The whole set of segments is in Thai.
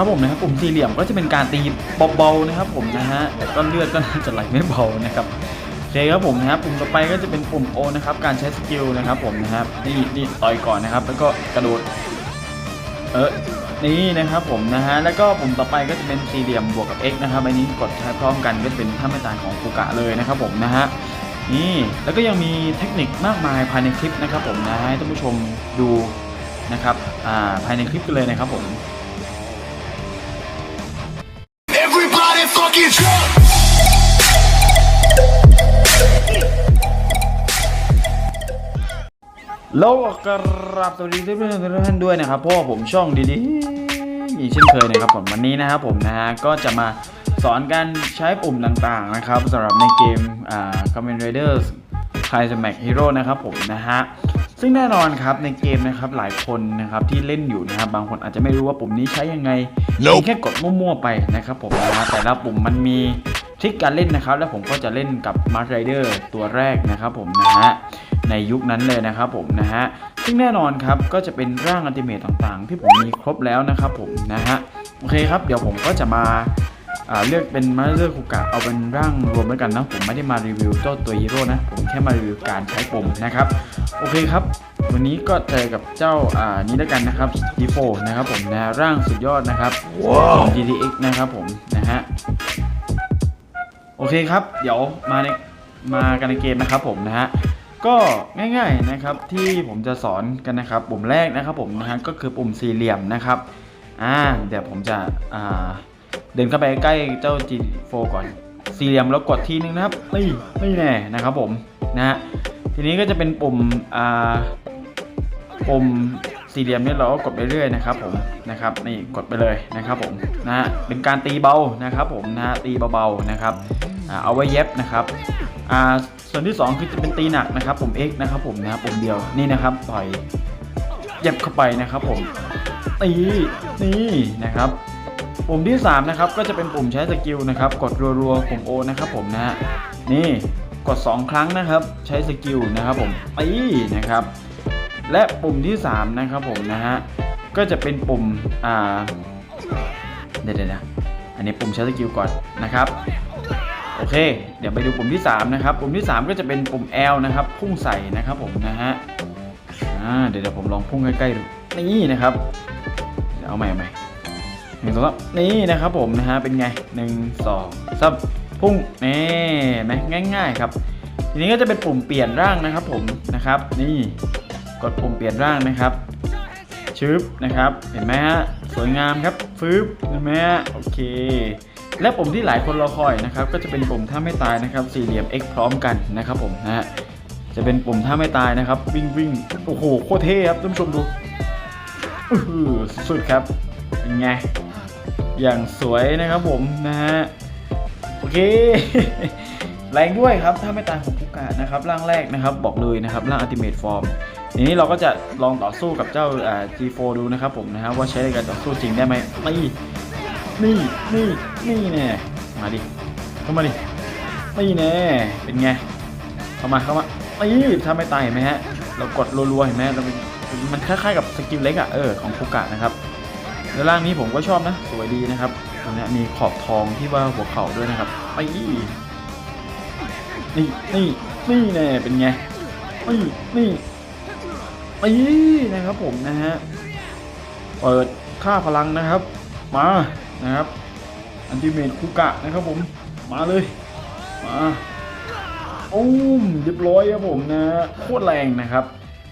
ครับผมนะครับปุ่มสี่เหลี่ยมก็จะเป็นการตีเบาๆนะครับผมนะฮะแต่ก็เลือดก็น่าจะไหลไม่เบานะครับโอเคครับผมนะครับปุ่มต่อไปก็จะเป็นปุ่ม O นะครับการใช้สกิลนะครับผมนะครับนี่นี่ต่อยก่อนนะครับ แล้วก็กระโดดเออนี่นะครับผมนะฮะแล้วก็ปุ่มต่อไปก็จะเป็นสี่เหลี่ยมบวกกับ X นะครับอันนี้กดใช้พร้อมกันก็จะเป็นท่าไม่ตายของฟูกะเลยนะครับผมนะฮะนี่แล้วก็ยังมีเทคนิคมากมายภายในคลิปนะครับผมนะให้ท่านผู้ชมดูนะครับอ่าภายในคลิปกันเลยนะครับผม Everybody fucking drunk. แล้วก็กราบสวัสดีทุกท่านทุกท่านด้วยนะครับพ่อผมช่องดีๆอีกเช่นเคยนะครับผมวันนี้นะครับผมนะฮะก็จะมาสอนการใช้ปุ่มต่างๆนะครับสำหรับในเกมอ่า Kamen Riders k a i z m a c Hero นะครับผมนะฮะ ซึ่งแน่นอนครับในเกมนะครับหลายคนนะครับที่เล่นอยู่นะครับบางคนอาจจะไม่รู้ว่าปุ่มนี้ใช้ยังไง Nope เพียงแค่กดมั่วๆไปนะครับผมนะฮะแต่ละปุ่มมันมีทริคการเล่นนะครับ แล้วผมก็จะเล่นกับ m a r k Rider ตัวแรกนะครับผมนะฮะในยุคนั้นเลยนะครับผมนะฮะซึ่งแน่นอนครับก็จะเป็นร่างอัลติเมทต่างๆ ที่ผมมีครบแล้วนะครับผมนะฮะโอเคครับเดี๋ยวผมก็จะมาอ่า เลือกเป็นมาเลือกคุกะเอาเป็นร่างรวมแล้วกันนะผมไม่ได้มารีวิวเจ้าตัวฮีโร่นะผมแค่มารีวิวการใช้ปุ่มนะครับโอเคครับ วันนี้ก็เจอกับเจ้าอ่านี้แล้วกันนะครับ D4 นะครับผมนะร่างสุดยอดนะครับ Wow ของ GTX นะครับผมนะฮะโอเคครับ เดี๋ยวมาในมากันในเกมนะครับผมนะฮะก็ง่ายๆนะครับที่ผมจะสอนกันนะครับปุ่มแรกนะครับผมนะฮะก็คือปุ่มสี่เหลี่ยมนะครับอ่าเดี๋ยวผมจะอ่า เดินเข้าไปใกล้เจ้า G4 ก่อน สี่เหลี่ยมแล้วกดทีนึงนะครับนี่นี่แน่นะครับผมนะฮะทีนี้ก็จะเป็นปุ่มอ่าปุ่มสี่เหลี่ยมนี่เราก็กดไปเรื่อยนะครับผมนะครับนี่กดไปเลยนะครับผมนะฮะเป็นการตีเบานะครับผมนะฮะตีเบาๆนะครับอเอาไว้เย็บนะครับอ่าส่วนที่สองคือจะเป็นตีหนักนะครับปุ่ม X นะครับผมนะปุ่มเดียวนี่นะครับต่อยเย็บเข้าไปนะครับผมตีนี่นะครับ ปุ่มที่สามนะครับ ก็จะเป็นปุ่มใช้สกิลนะครับ กดรัวๆปุ่ม O นะครับผมนะฮะนี่กดสองครั้งนะครับ ใช้สกิลนะครับผมตีนะครับ และปุ่มที่ 3 นะครับผมนะฮะก็จะเป็นปุ่มอ่าเดี๋ยวเดี๋ยวนะอันนี้ปุ่มใช้สกิลก่อนนะครับโอเค เดี๋ยวไปดูปุ่มที่ 3 นะครับ ปุ่มที่ 3 ก็จะเป็นปุ่ม L นะครับ พุ่งใส่นะครับผมนะฮะอ่าเดี๋ยวเดี๋ยวผมลองพุ่งใกล้ๆดูนี่นะครับเดี๋ยวเอาใหม่เอาใหม่ หนึ่งสองสามนี่นะครับผมนะฮะเป็นไงหนึ่งสองสามพุ่งนี่เห็นไหมง่ายๆครับ ทีนี้ก็จะเป็นปุ่มเปลี่ยนร่างนะครับผมนะครับ นี่กดปุ่มเปลี่ยนร่างนะครับชึบนะครับเห็นไหมฮะสวยงามครับฟึบเห็นไหมฮะโอเค และปุ่มที่หลายคนรอคอยนะครับ ก็จะเป็นปุ่มท่าไม่ตายนะครับ สี่เหลี่ยม X พร้อมกันนะครับผมนะฮะจะเป็นปุ่มท่าไม่ตายนะครับ วิ่งวิ่งโอ้โหโคตรเท่ครับท่านผู้ชมดูอื้ออสุดครับเป็นไง อย่างสวยนะครับผมนะฮะโอเค แรงด้วยครับถ้าไม่ตายของฟุกะนะครับร่างแรกนะครับบอกเลยนะครับร่าง Ultimate Form ทีนี้เราก็จะลองต่อสู้กับเจ้า G4 ดูนะครับผมนะครับว่าใช้ในการต่อสู้จริงได้ไหมนี่นี่นี่นี่แน่มาดิเข้ามาดินี่แน่เป็นไงเข้ามาเข้ามานี่ถ้าไม่ตายเห็นไหมฮะเรากดรัวๆเห็นไหมเราเป็นมันคล้ายๆกับสกิลเล็กอะเออของฟุกะนะครับ แล้วร่างนี้ผมก็ชอบนะ สวยดีนะครับตรงนี้มีขอบทองที่ว่าหัวเข่าด้วยนะครับไปนี่นี่นี่แน่เป็นไงนี่นี่นี่นะครับผมนะฮะเปิดค่าพลังนะครับ มานะครับ อันติเมตคุกะนะครับผมมาเลยมาโอ้มเรียบร้อยครับผมนะโคตรแรงนะครับ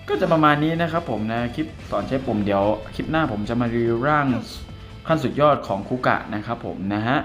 ก็จะประมาณนี้นะครับผมนะคลิปสอนใช้ปุ่มเดี๋ยวคลิปหน้าผมจะมารีวิวร่างขั้นสุดยอดของคุกะนะครับผมนะฮะ